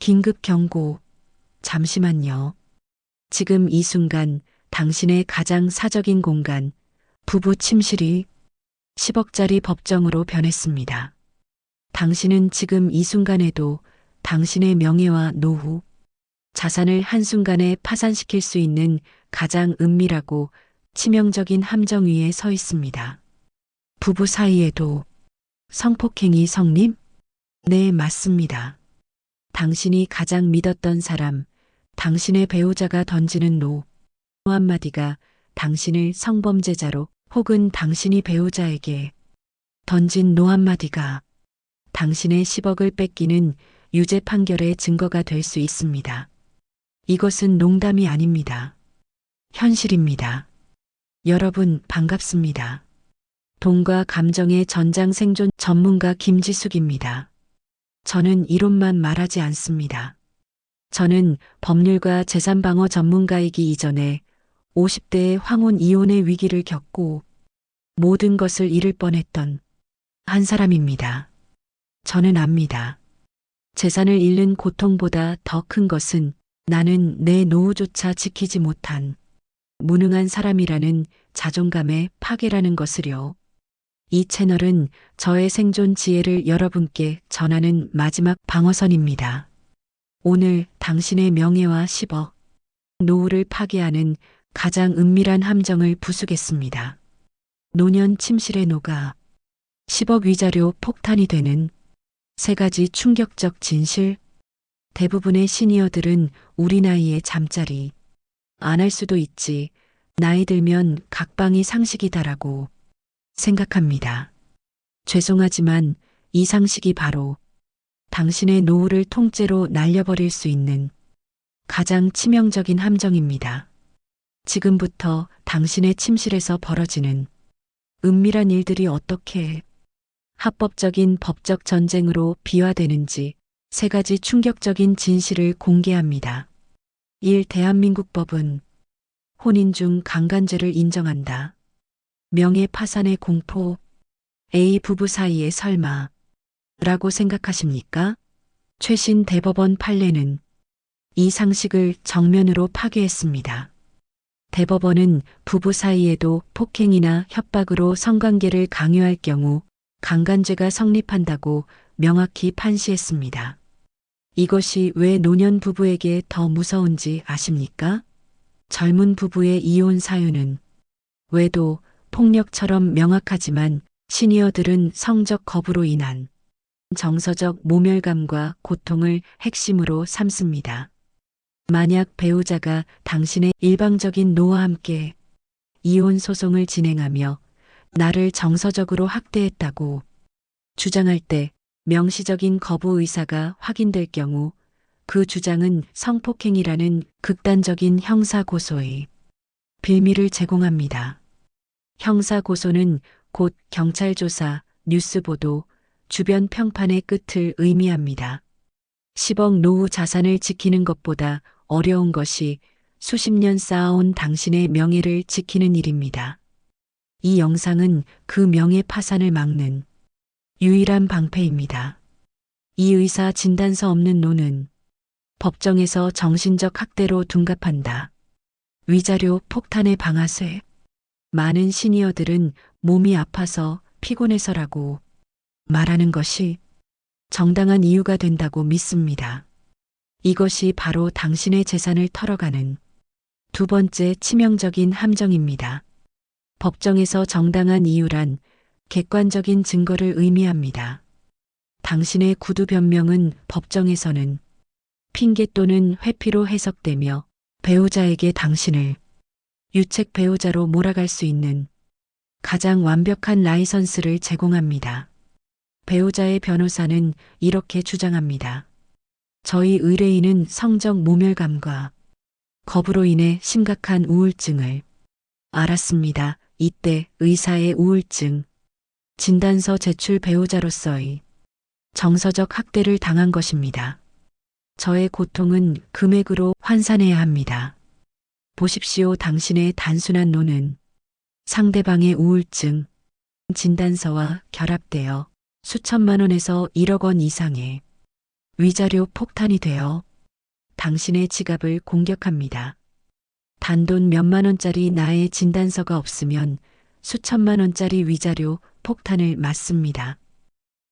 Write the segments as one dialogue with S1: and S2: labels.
S1: 긴급 경고. 잠시만요. 지금 이 순간 당신의 가장 사적인 공간, 부부 침실이 10억짜리 법정으로 변했습니다. 당신은 지금 이 순간에도 당신의 명예와 노후, 자산을 한순간에 파산시킬 수 있는 가장 은밀하고 치명적인 함정 위에 서 있습니다. 부부 사이에도 성폭행이 성립? 네, 맞습니다. 당신이 가장 믿었던 사람, 당신의 배우자가 던지는 노 한마디가 당신을 성범죄자로 혹은 당신이 배우자에게 던진 노 한마디가 당신의 10억을 뺏기는 유죄 판결의 증거가 될 수 있습니다. 이것은 농담이 아닙니다. 현실입니다. 여러분 반갑습니다. 돈과 감정의 전장 생존 전문가 김지숙입니다. 저는 이론만 말하지 않습니다. 저는 법률과 재산방어 전문가이기 이전에 50대의 황혼 이혼의 위기를 겪고 모든 것을 잃을 뻔했던 한 사람입니다. 저는 압니다. 재산을 잃는 고통보다 더 큰 것은 나는 내 노후조차 지키지 못한 무능한 사람이라는 자존감의 파괴라는 것을요. 이 채널은 저의 생존 지혜를 여러분께 전하는 마지막 방어선입니다. 오늘 당신의 명예와 10억, 노후를 파괴하는 가장 은밀한 함정을 부수겠습니다. 노년 침실의 노가 10억 위자료 폭탄이 되는 세 가지 충격적 진실. 대부분의 시니어들은 우리 나이에 잠자리 안 할 수도 있지. 나이 들면 각방이 상식이다라고 생각합니다. 죄송하지만 이 상식이 바로 당신의 노후를 통째로 날려버릴 수 있는 가장 치명적인 함정입니다. 지금부터 당신의 침실에서 벌어지는 은밀한 일들이 어떻게 합법적인 법적 전쟁으로 비화되는지 세 가지 충격적인 진실을 공개합니다. 1. 대한민국 법은 혼인 중 강간죄를 인정한다. 명예 파산의 공포, A 부부 사이에 설마 라고 생각하십니까? 최신 대법원 판례는 이 상식을 정면으로 파괴했습니다. 대법원은 부부 사이에도 폭행이나 협박으로 성관계를 강요할 경우 강간죄가 성립한다고 명확히 판시했습니다. 이것이 왜 노년 부부에게 더 무서운지 아십니까? 젊은 부부의 이혼 사유는 외도, 폭력처럼 명확하지만 시니어들은 성적 거부로 인한 정서적 모멸감과 고통을 핵심으로 삼습니다. 만약 배우자가 당신의 일방적인 노와 함께 이혼 소송을 진행하며 나를 정서적으로 학대했다고 주장할 때 명시적인 거부 의사가 확인될 경우 그 주장은 성폭행이라는 극단적인 형사 고소의 빌미를 제공합니다. 형사 고소는 곧 경찰 조사, 뉴스 보도, 주변 평판의 끝을 의미합니다. 10억 노후 자산을 지키는 것보다 어려운 것이 수십 년 쌓아온 당신의 명예를 지키는 일입니다. 이 영상은 그 명예 파산을 막는 유일한 방패입니다. 이 의사 진단서 없는 노는 법정에서 정신적 학대로 둔갑한다. 위자료 폭탄의 방아쇠. 많은 시니어들은 몸이 아파서 피곤해서라고 말하는 것이 정당한 이유가 된다고 믿습니다. 이것이 바로 당신의 재산을 털어가는 두 번째 치명적인 함정입니다. 법정에서 정당한 이유란 객관적인 증거를 의미합니다. 당신의 구두 변명은 법정에서는 핑계 또는 회피로 해석되며 배우자에게 당신을 유책 배우자로 몰아갈 수 있는 가장 완벽한 라이선스를 제공합니다. 배우자의 변호사는 이렇게 주장합니다. 저희 의뢰인은 성적 모멸감과 겁으로 인해 심각한 우울증을 알았습니다. 이때 의사의 우울증, 진단서 제출 배우자로서의 정서적 학대를 당한 것입니다. 저의 고통은 금액으로 환산해야 합니다. 보십시오. 당신의 단순한 노는 상대방의 우울증, 진단서와 결합되어 수천만 원에서 1억 원 이상의 위자료 폭탄이 되어 당신의 지갑을 공격합니다. 단돈 몇만 원짜리 나의 진단서가 없으면 수천만 원짜리 위자료 폭탄을 맞습니다.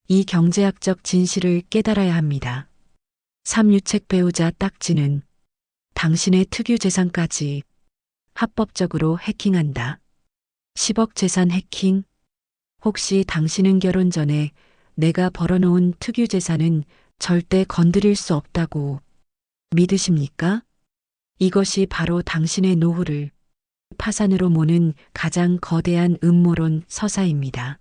S1: 이 경제학적 진실을 깨달아야 합니다. 삼유책 배우자 딱지는 당신의 특유 재산까지 합법적으로 해킹한다. 10억 재산 해킹? 혹시 당신은 결혼 전에 내가 벌어놓은 특유 재산은 절대 건드릴 수 없다고 믿으십니까? 이것이 바로 당신의 노후를 파산으로 모는 가장 거대한 음모론 서사입니다.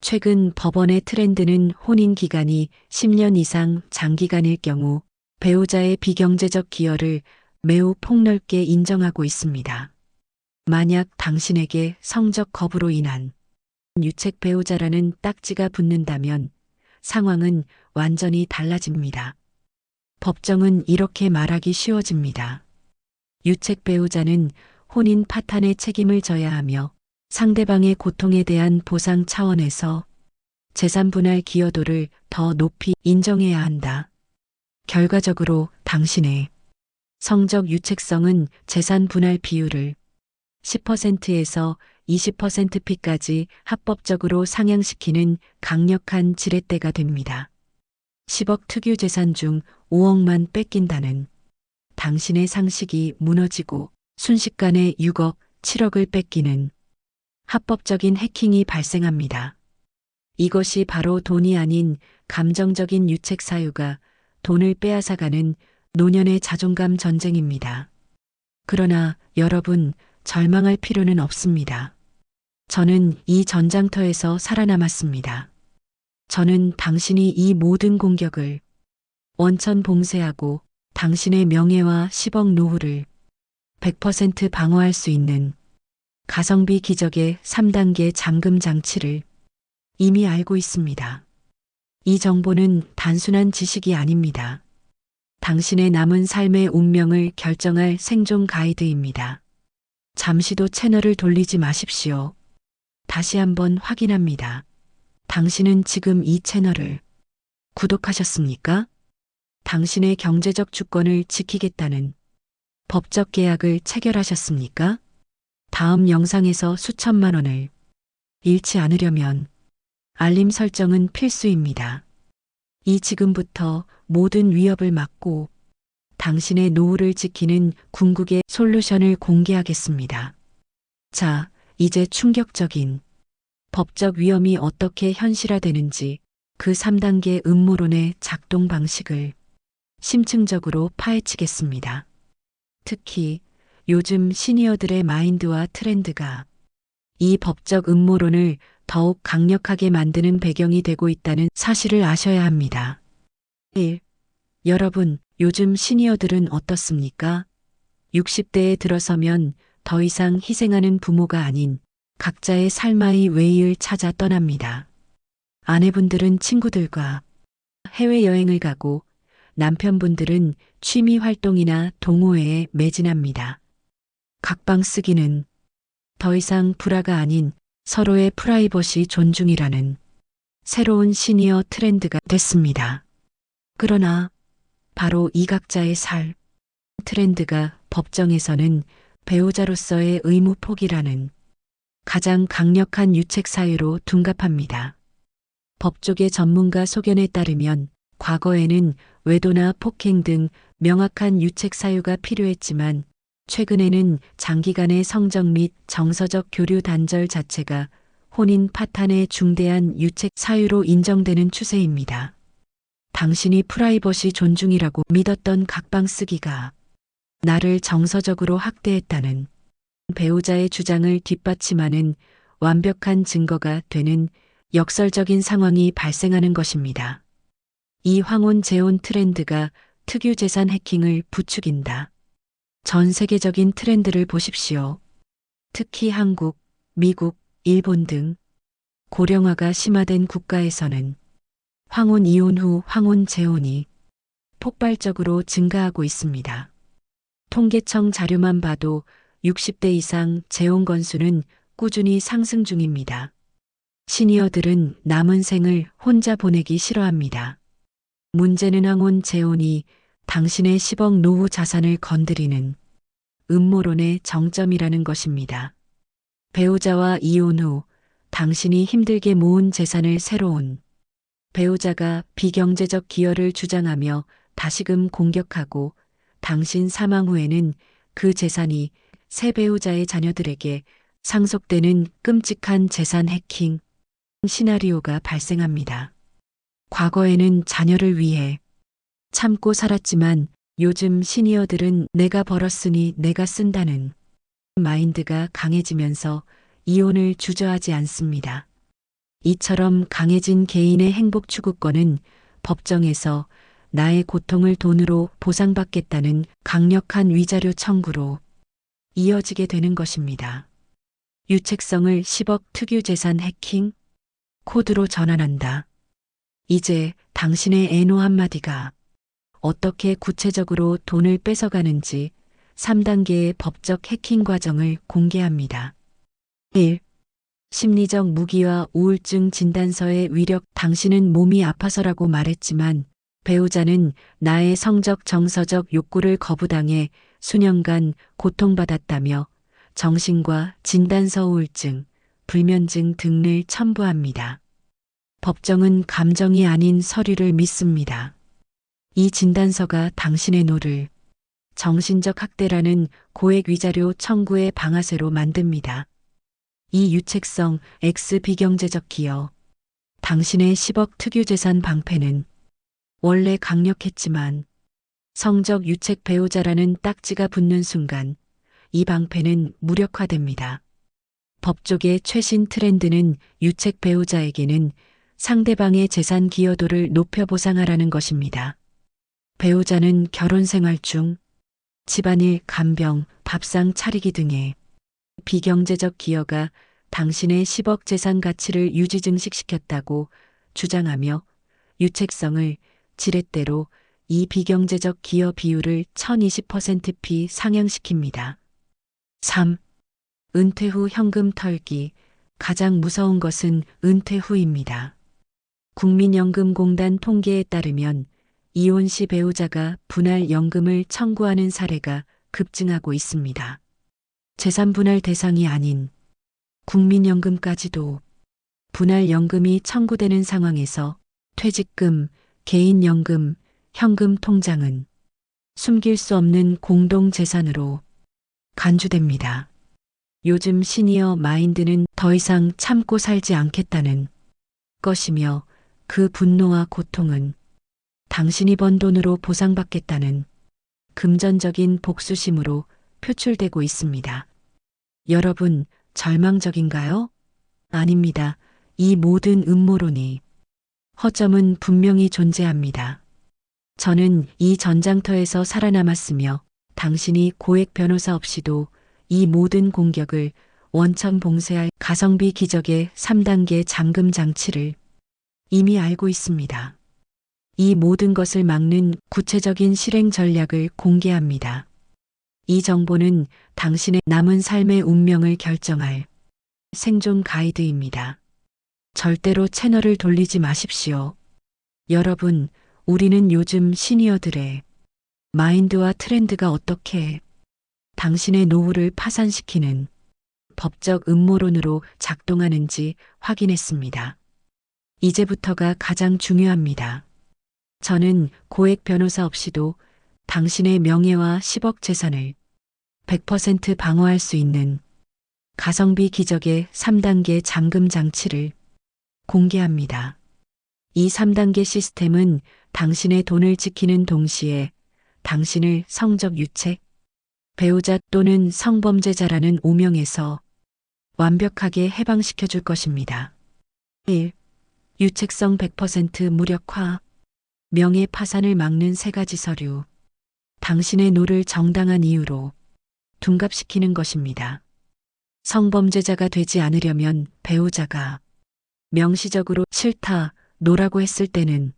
S1: 최근 법원의 트렌드는 혼인 기간이 10년 이상 장기간일 경우 배우자의 비경제적 기여를 매우 폭넓게 인정하고 있습니다. 만약 당신에게 성적 거부로 인한 유책 배우자라는 딱지가 붙는다면 상황은 완전히 달라집니다. 법정은 이렇게 말하기 쉬워집니다. 유책 배우자는 혼인 파탄의 책임을 져야 하며 상대방의 고통에 대한 보상 차원에서 재산 분할 기여도를 더 높이 인정해야 한다. 결과적으로 당신의 성적 유책성은 재산 분할 비율을 10%에서 20%피까지 합법적으로 상향시키는 강력한 지렛대가 됩니다. 10억 특유 재산 중 5억만 뺏긴다는 당신의 상식이 무너지고 순식간에 6억, 7억을 뺏기는 합법적인 해킹이 발생합니다. 이것이 바로 돈이 아닌 감정적인 유책 사유가 돈을 빼앗아가는 노년의 자존감 전쟁입니다. 그러나 여러분 절망할 필요는 없습니다. 저는 이 전장터에서 살아남았습니다. 저는 당신이 이 모든 공격을 원천 봉쇄하고 당신의 명예와 10억 노후를 100% 방어할 수 있는 가성비 기적의 3단계 잠금 장치를 이미 알고 있습니다. 이 정보는 단순한 지식이 아닙니다. 당신의 남은 삶의 운명을 결정할 생존 가이드입니다. 잠시도 채널을 돌리지 마십시오. 다시 한번 확인합니다. 당신은 지금 이 채널을 구독하셨습니까? 당신의 경제적 주권을 지키겠다는 법적 계약을 체결하셨습니까? 다음 영상에서 수천만 원을 잃지 않으려면 알림 설정은 필수입니다. 이 지금부터 모든 위협을 막고 당신의 노후를 지키는 궁극의 솔루션을 공개하겠습니다. 자, 이제 충격적인 법적 위험이 어떻게 현실화되는지 그 3단계 음모론의 작동 방식을 심층적으로 파헤치겠습니다. 특히 요즘 시니어들의 마인드와 트렌드가 이 법적 음모론을 더욱 강력하게 만드는 배경이 되고 있다는 사실을 아셔야 합니다. 1. 여러분, 요즘 시니어들은 어떻습니까? 60대에 들어서면 더 이상 희생하는 부모가 아닌 각자의 삶의 웨이를 찾아 떠납니다. 아내분들은 친구들과 해외여행을 가고 남편분들은 취미 활동이나 동호회에 매진합니다. 각방 쓰기는 더 이상 불화가 아닌 서로의 프라이버시 존중이라는 새로운 시니어 트렌드가 됐습니다. 그러나 바로 이 각자의 살 트렌드가 법정에서는 배우자로서의 의무 포기라는 가장 강력한 유책 사유로 둔갑합니다. 법조계 전문가 소견에 따르면 과거에는 외도나 폭행 등 명확한 유책 사유가 필요했지만 최근에는 장기간의 성적 및 정서적 교류 단절 자체가 혼인 파탄의 중대한 유책 사유로 인정되는 추세입니다. 당신이 프라이버시 존중이라고 믿었던 각방 쓰기가 나를 정서적으로 학대했다는 배우자의 주장을 뒷받침하는 완벽한 증거가 되는 역설적인 상황이 발생하는 것입니다. 이 황혼 재혼 트렌드가 특유 재산 해킹을 부추긴다. 전 세계적인 트렌드를 보십시오. 특히 한국, 미국, 일본 등 고령화가 심화된 국가에서는 황혼 이혼 후 황혼 재혼이 폭발적으로 증가하고 있습니다. 통계청 자료만 봐도 60대 이상 재혼 건수는 꾸준히 상승 중입니다. 시니어들은 남은 생을 혼자 보내기 싫어합니다. 문제는 황혼 재혼이 당신의 10억 노후 자산을 건드리는 음모론의 정점이라는 것입니다. 배우자와 이혼 후 당신이 힘들게 모은 재산을 새로운 배우자가 비경제적 기여를 주장하며 다시금 공격하고 당신 사망 후에는 그 재산이 새 배우자의 자녀들에게 상속되는 끔찍한 재산 해킹 시나리오가 발생합니다. 과거에는 자녀를 위해 참고 살았지만 요즘 시니어들은 내가 벌었으니 내가 쓴다는 마인드가 강해지면서 이혼을 주저하지 않습니다. 이처럼 강해진 개인의 행복 추구권은 법정에서 나의 고통을 돈으로 보상받겠다는 강력한 위자료 청구로 이어지게 되는 것입니다. 유책성을 10억 특유 재산 해킹 코드로 전환한다. 이제 당신의 애노 한마디가 어떻게 구체적으로 돈을 뺏어가는지 3단계의 법적 해킹 과정을 공개합니다. 1. 심리적 무기와 우울증 진단서의 위력 당신은 몸이 아파서라고 말했지만 배우자는 나의 성적 정서적 욕구를 거부당해 수년간 고통받았다며 정신과 진단서 우울증, 불면증 등을 첨부합니다. 법정은 감정이 아닌 서류를 믿습니다. 이 진단서가 당신의 노를 정신적 학대라는 고액 위자료 청구의 방아쇠로 만듭니다. 이 유책성 X 비경제적 기여 당신의 10억 특유재산 방패는 원래 강력했지만 성적 유책 배우자라는 딱지가 붙는 순간 이 방패는 무력화됩니다. 법조계 최신 트렌드는 유책 배우자에게는 상대방의 재산 기여도를 높여 보상하라는 것입니다. 배우자는 결혼 생활 중 집안일, 간병, 밥상 차리기 등의 비경제적 기여가 당신의 10억 재산 가치를 유지 증식시켰다고 주장하며 유책성을 지렛대로 이 비경제적 기여 비율을 1020%피 상향시킵니다. 3. 은퇴 후 현금 털기. 가장 무서운 것은 은퇴 후입니다. 국민연금공단 통계에 따르면 이혼 시 배우자가 분할 연금을 청구하는 사례가 급증하고 있습니다. 재산 분할 대상이 아닌 국민연금까지도 분할 연금이 청구되는 상황에서 퇴직금, 개인연금, 현금 통장은 숨길 수 없는 공동재산으로 간주됩니다. 요즘 시니어 마인드는 더 이상 참고 살지 않겠다는 것이며 그 분노와 고통은 당신이 번 돈으로 보상받겠다는 금전적인 복수심으로 표출되고 있습니다. 여러분, 절망적인가요? 아닙니다. 이 모든 음모론이 허점은 분명히 존재합니다. 저는 이 전장터에서 살아남았으며 당신이 고액 변호사 없이도 이 모든 공격을 원천 봉쇄할 가성비 기적의 3단계 잠금 장치를 이미 알고 있습니다. 이 모든 것을 막는 구체적인 실행 전략을 공개합니다. 이 정보는 당신의 남은 삶의 운명을 결정할 생존 가이드입니다. 절대로 채널을 돌리지 마십시오. 여러분, 우리는 요즘 시니어들의 마인드와 트렌드가 어떻게 당신의 노후를 파산시키는 법적 음모론으로 작동하는지 확인했습니다. 이제부터가 가장 중요합니다. 저는 고액 변호사 없이도 당신의 명예와 10억 재산을 100% 방어할 수 있는 가성비 기적의 3단계 잠금 장치를 공개합니다. 이 3단계 시스템은 당신의 돈을 지키는 동시에 당신을 성적 유책, 배우자 또는 성범죄자라는 오명에서 완벽하게 해방시켜 줄 것입니다. 1. 유책성 100% 무력화, 명예 파산을 막는 세 가지 서류, 당신의 노를 정당한 이유로 둔갑시키는 것입니다. 성범죄자가 되지 않으려면 배우자가 명시적으로 싫다, 노라고 했을 때는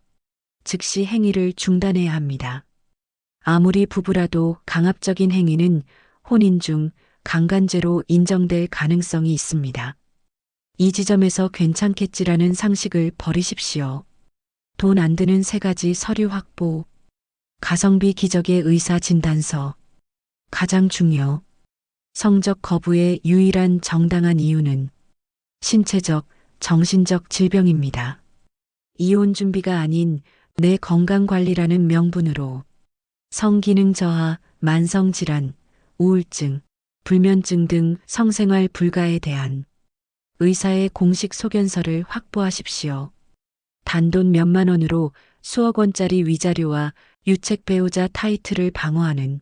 S1: 즉시 행위를 중단해야 합니다. 아무리 부부라도 강압적인 행위는 혼인 중 강간죄로 인정될 가능성이 있습니다. 이 지점에서 괜찮겠지라는 상식을 버리십시오. 돈 안 드는 세 가지 서류 확보, 가성비 기적의 의사 진단서, 가장 중요, 성적 거부의 유일한 정당한 이유는 신체적, 정신적 질병입니다. 이혼 준비가 아닌 내 건강 관리라는 명분으로 성기능 저하, 만성 질환, 우울증, 불면증 등 성생활 불가에 대한 의사의 공식 소견서를 확보하십시오. 단돈 몇만 원으로 수억 원짜리 위자료와 유책 배우자 타이틀을 방어하는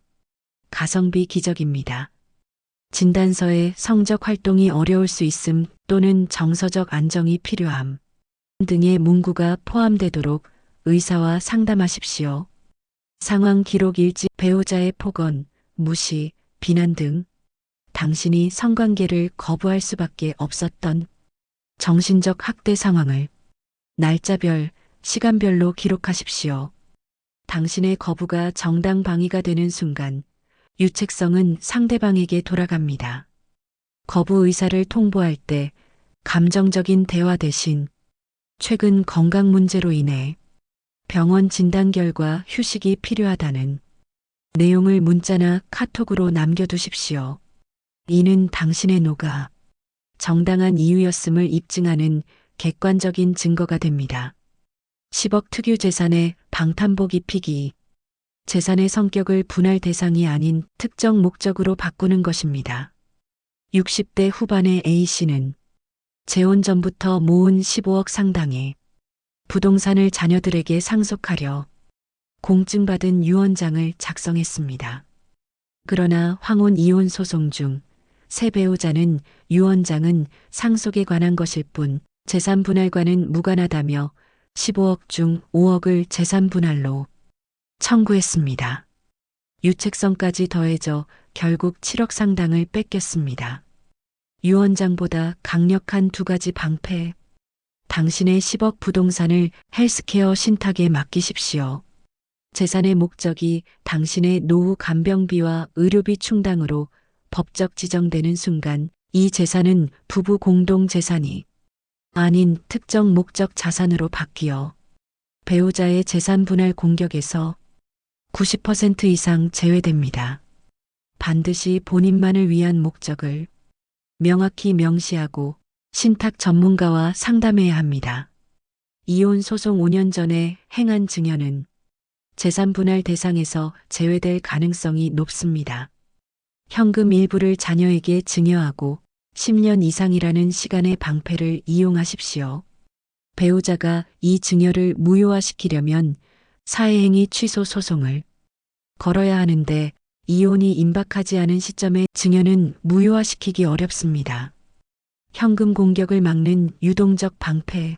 S1: 가성비 기적입니다. 진단서에 성적 활동이 어려울 수 있음 또는 정서적 안정이 필요함 등의 문구가 포함되도록 의사와 상담하십시오. 상황 기록 일지 배우자의 폭언, 무시, 비난 등 당신이 성관계를 거부할 수밖에 없었던 정신적 학대 상황을 날짜별, 시간별로 기록하십시오. 당신의 거부가 정당 방위가 되는 순간 유책성은 상대방에게 돌아갑니다. 거부 의사를 통보할 때 감정적인 대화 대신 최근 건강 문제로 인해 병원 진단 결과 휴식이 필요하다는 내용을 문자나 카톡으로 남겨두십시오. 이는 당신의 노가 정당한 이유였음을 입증하는 객관적인 증거가 됩니다. 10억 특유 재산의 방탄복 입히기. 재산의 성격을 분할 대상이 아닌 특정 목적으로 바꾸는 것입니다. 60대 후반의 A씨는 재혼 전부터 모은 15억 상당의 부동산을 자녀들에게 상속하려 공증받은 유언장을 작성했습니다. 그러나 황혼 이혼 소송 중 새 배우자는 유언장은 상속에 관한 것일 뿐 재산 분할과는 무관하다며 15억 중 5억을 재산 분할로 청구했습니다. 유책성까지 더해져 결국 7억 상당을 뺏겼습니다. 유언장보다 강력한 두 가지 방패. 당신의 10억 부동산을 헬스케어 신탁에 맡기십시오. 재산의 목적이 당신의 노후 간병비와 의료비 충당으로 법적 지정되는 순간 이 재산은 부부 공동 재산이 아닌 특정 목적 자산으로 바뀌어 배우자의 재산 분할 공격에서 90% 이상 제외됩니다. 반드시 본인만을 위한 목적을 명확히 명시하고 신탁 전문가와 상담해야 합니다. 이혼 소송 5년 전에 행한 증여는 재산 분할 대상에서 제외될 가능성이 높습니다. 현금 일부를 자녀에게 증여하고 10년 이상이라는 시간의 방패를 이용하십시오. 배우자가 이 증여를 무효화시키려면 사회행위 취소 소송을 걸어야 하는데 이혼이 임박하지 않은 시점에 증여는 무효화시키기 어렵습니다. 현금 공격을 막는 유동적 방패.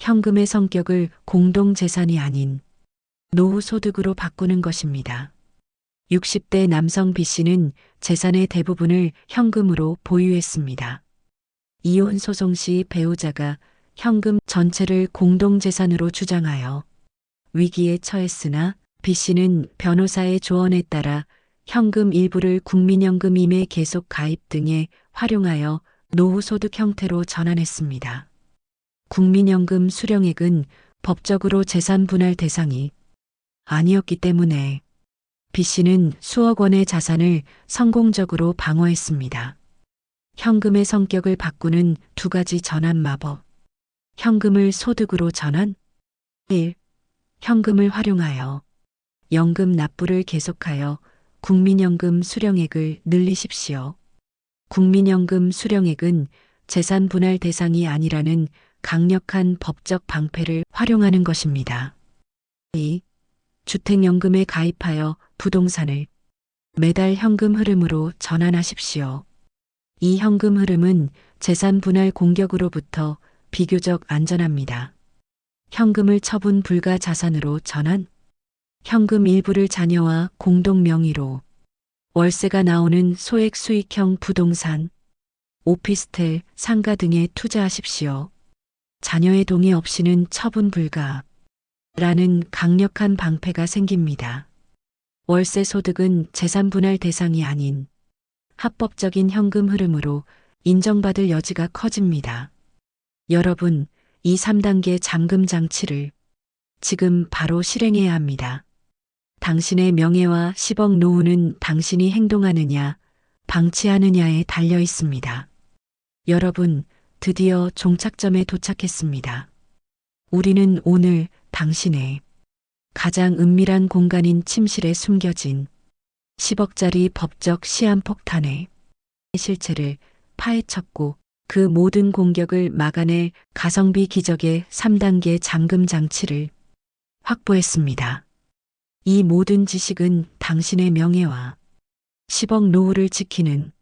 S1: 현금의 성격을 공동재산이 아닌 노후 소득으로 바꾸는 것입니다. 60대 남성 B씨는 재산의 대부분을 현금으로 보유했습니다. 이혼 소송 시 배우자가 현금 전체를 공동재산으로 주장하여 위기에 처했으나 B씨는 변호사의 조언에 따라 현금 일부를 국민연금임에 계속 가입 등에 활용하여 노후소득 형태로 전환했습니다. 국민연금 수령액은 법적으로 재산 분할 대상이 아니었기 때문에 B씨는 수억 원의 자산을 성공적으로 방어했습니다. 현금의 성격을 바꾸는 두 가지 전환 마법. 현금을 소득으로 전환. 1. 현금을 활용하여 연금 납부를 계속하여 국민연금 수령액을 늘리십시오. 국민연금 수령액은 재산 분할 대상이 아니라는 강력한 법적 방패를 활용하는 것입니다. 2. 주택연금에 가입하여 부동산을 매달 현금 흐름으로 전환하십시오. 이 현금 흐름은 재산 분할 공격으로부터 비교적 안전합니다. 현금을 처분 불가 자산으로 전환, 현금 일부를 자녀와 공동 명의로 월세가 나오는 소액 수익형 부동산, 오피스텔, 상가 등에 투자하십시오. 자녀의 동의 없이는 처분 불가. 라는 강력한 방패가 생깁니다. 월세 소득은 재산 분할 대상이 아닌 합법적인 현금 흐름으로 인정받을 여지가 커집니다. 여러분, 이 3단계 잠금 장치를 지금 바로 실행해야 합니다. 당신의 명예와 10억 노후는 당신이 행동하느냐, 방치하느냐에 달려 있습니다. 여러분, 드디어 종착점에 도착했습니다. 우리는 오늘 당신의 가장 은밀한 공간인 침실에 숨겨진 10억짜리 법적 시한폭탄의 실체를 파헤쳤고 그 모든 공격을 막아낼 가성비 기적의 3단계 잠금 장치를 확보했습니다. 이 모든 지식은 당신의 명예와 10억 노후를 지키는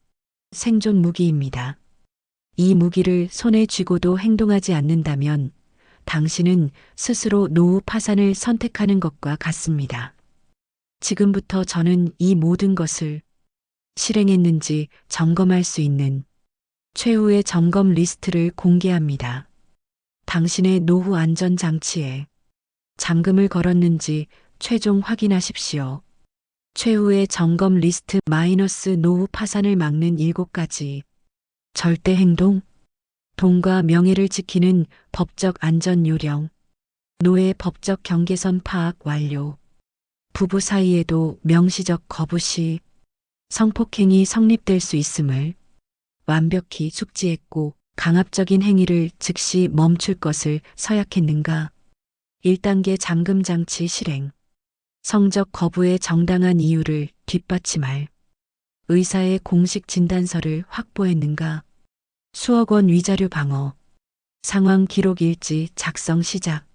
S1: 생존 무기입니다. 이 무기를 손에 쥐고도 행동하지 않는다면 당신은 스스로 노후 파산을 선택하는 것과 같습니다. 지금부터 저는 이 모든 것을 실행했는지 점검할 수 있는 최후의 점검 리스트를 공개합니다. 당신의 노후 안전 장치에 잠금을 걸었는지 최종 확인하십시오. 최후의 점검 리스트 마이너스 노후 파산을 막는 7가지 절대 행동 돈과 명예를 지키는 법적 안전 요령. 노예 법적 경계선 파악 완료. 부부 사이에도 명시적 거부 시. 성폭행이 성립될 수 있음을 완벽히 숙지했고 강압적인 행위를 즉시 멈출 것을 서약했는가? 1단계 잠금 장치 실행. 성적 거부의 정당한 이유를 뒷받침할 의사의 공식 진단서를 확보했는가 수억 원 위자료 방어. 상황 기록 일지 작성 시작.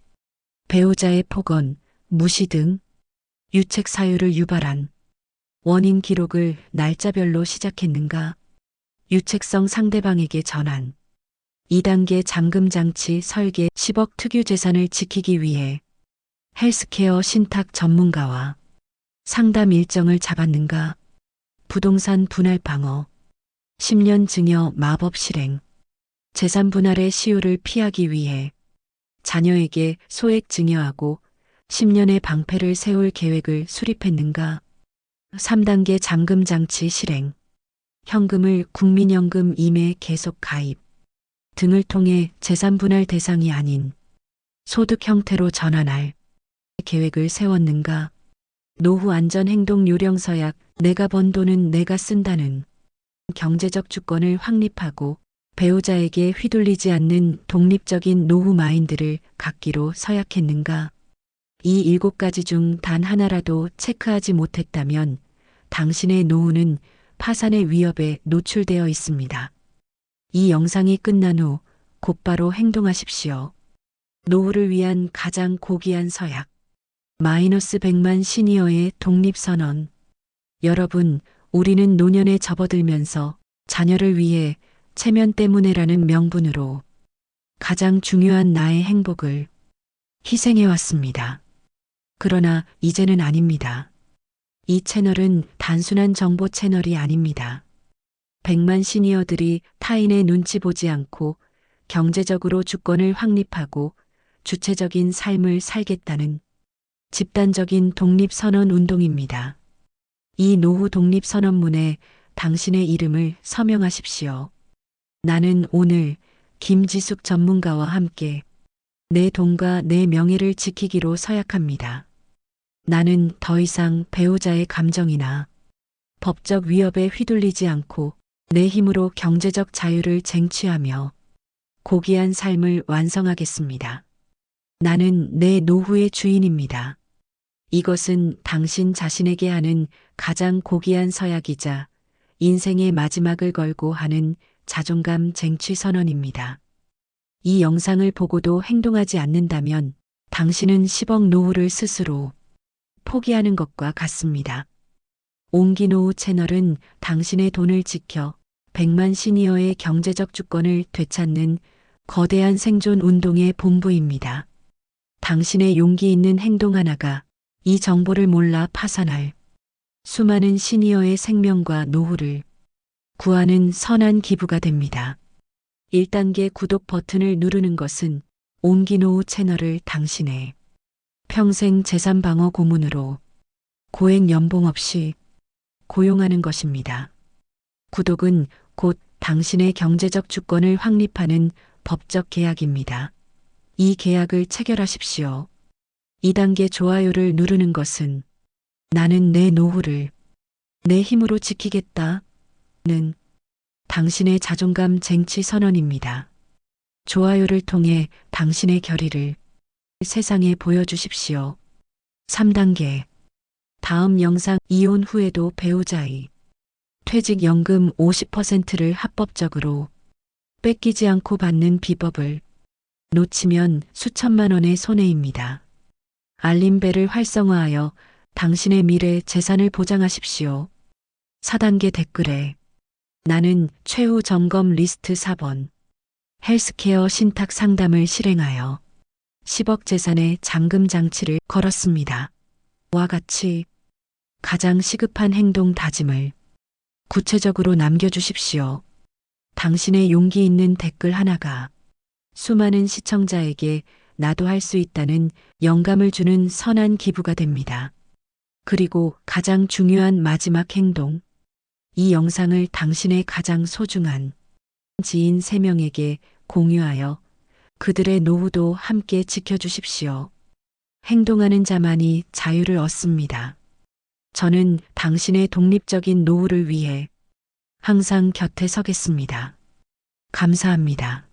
S1: 배우자의 폭언 무시 등 유책 사유를 유발한 원인 기록을 날짜별로 시작했는가? 유책성 상대방에게 전환. 2단계 잠금 장치 설계 10억 특유 재산을 지키기 위해 헬스케어 신탁 전문가와 상담 일정을 잡았는가? 부동산 분할 방어 10년 증여 마법 실행. 재산 분할의 시효를 피하기 위해 자녀에게 소액 증여하고 10년의 방패를 세울 계획을 수립했는가? 3단계 잠금 장치 실행. 현금을 국민연금 임해 계속 가입. 등을 통해 재산 분할 대상이 아닌 소득 형태로 전환할 계획을 세웠는가? 노후 안전 행동 요령 서약 내가 번 돈은 내가 쓴다는 경제적 주권을 확립하고 배우자에게 휘둘리지 않는 독립적인 노후 마인드를 갖기로 서약했는가 이 일곱 가지 중 단 하나라도 체크하지 못했다면 당신의 노후는 파산의 위협에 노출되어 있습니다. 이 영상이 끝난 후 곧바로 행동하십시오. 노후를 위한 가장 고귀한 서약. 마이너스 100만 시니어의 독립선언. 여러분, 우리는 노년에 접어들면서 자녀를 위해 체면 때문에라는 명분으로 가장 중요한 나의 행복을 희생해왔습니다. 그러나 이제는 아닙니다. 이 채널은 단순한 정보 채널이 아닙니다. 100만 시니어들이 타인의 눈치 보지 않고 경제적으로 주권을 확립하고 주체적인 삶을 살겠다는 집단적인 독립선언 운동입니다. 이 노후 독립선언문에 당신의 이름을 서명하십시오. 나는 오늘 김지숙 전문가와 함께 내 돈과 내 명예를 지키기로 서약합니다. 나는 더 이상 배우자의 감정이나 법적 위협에 휘둘리지 않고 내 힘으로 경제적 자유를 쟁취하며 고귀한 삶을 완성하겠습니다. 나는 내 노후의 주인입니다. 이것은 당신 자신에게 하는 가장 고귀한 서약이자 인생의 마지막을 걸고 하는 자존감 쟁취 선언입니다. 이 영상을 보고도 행동하지 않는다면 당신은 10억 노후를 스스로 포기하는 것과 같습니다. 옹기노후 채널은 당신의 돈을 지켜 100만 시니어의 경제적 주권을 되찾는 거대한 생존 운동의 본부입니다. 당신의 용기 있는 행동 하나가 이 정보를 몰라 파산할 수많은 시니어의 생명과 노후를 구하는 선한 기부가 됩니다. 1단계 구독 버튼을 누르는 것은 옹기노후 채널을 당신의 평생 재산 방어 고문으로 고액 연봉 없이 고용하는 것입니다. 구독은 곧 당신의 경제적 주권을 확립하는 법적 계약입니다. 이 계약을 체결하십시오. 2단계 좋아요를 누르는 것은 나는 내 노후를 내 힘으로 지키겠다. 는 당신의 자존감 쟁취 선언입니다. 좋아요를 통해 당신의 결의를 세상에 보여주십시오. 3단계 다음 영상 이혼 후에도 배우자의 퇴직연금 50%를 합법적으로 뺏기지 않고 받는 비법을 놓치면 수천만 원의 손해입니다. 알림벨을 활성화하여 당신의 미래 재산을 보장하십시오. 4단계 댓글에 나는 최후 점검 리스트 4번 헬스케어 신탁 상담을 실행하여 10억 재산의 잠금 장치를 걸었습니다. 와 같이 가장 시급한 행동 다짐을 구체적으로 남겨주십시오. 당신의 용기 있는 댓글 하나가 수많은 시청자에게 나도 할 수 있다는 영감을 주는 선한 기부가 됩니다. 그리고 가장 중요한 마지막 행동. 이 영상을 당신의 가장 소중한 지인 3명에게 공유하여 그들의 노후도 함께 지켜주십시오. 행동하는 자만이 자유를 얻습니다. 저는 당신의 독립적인 노후를 위해 항상 곁에 서겠습니다. 감사합니다.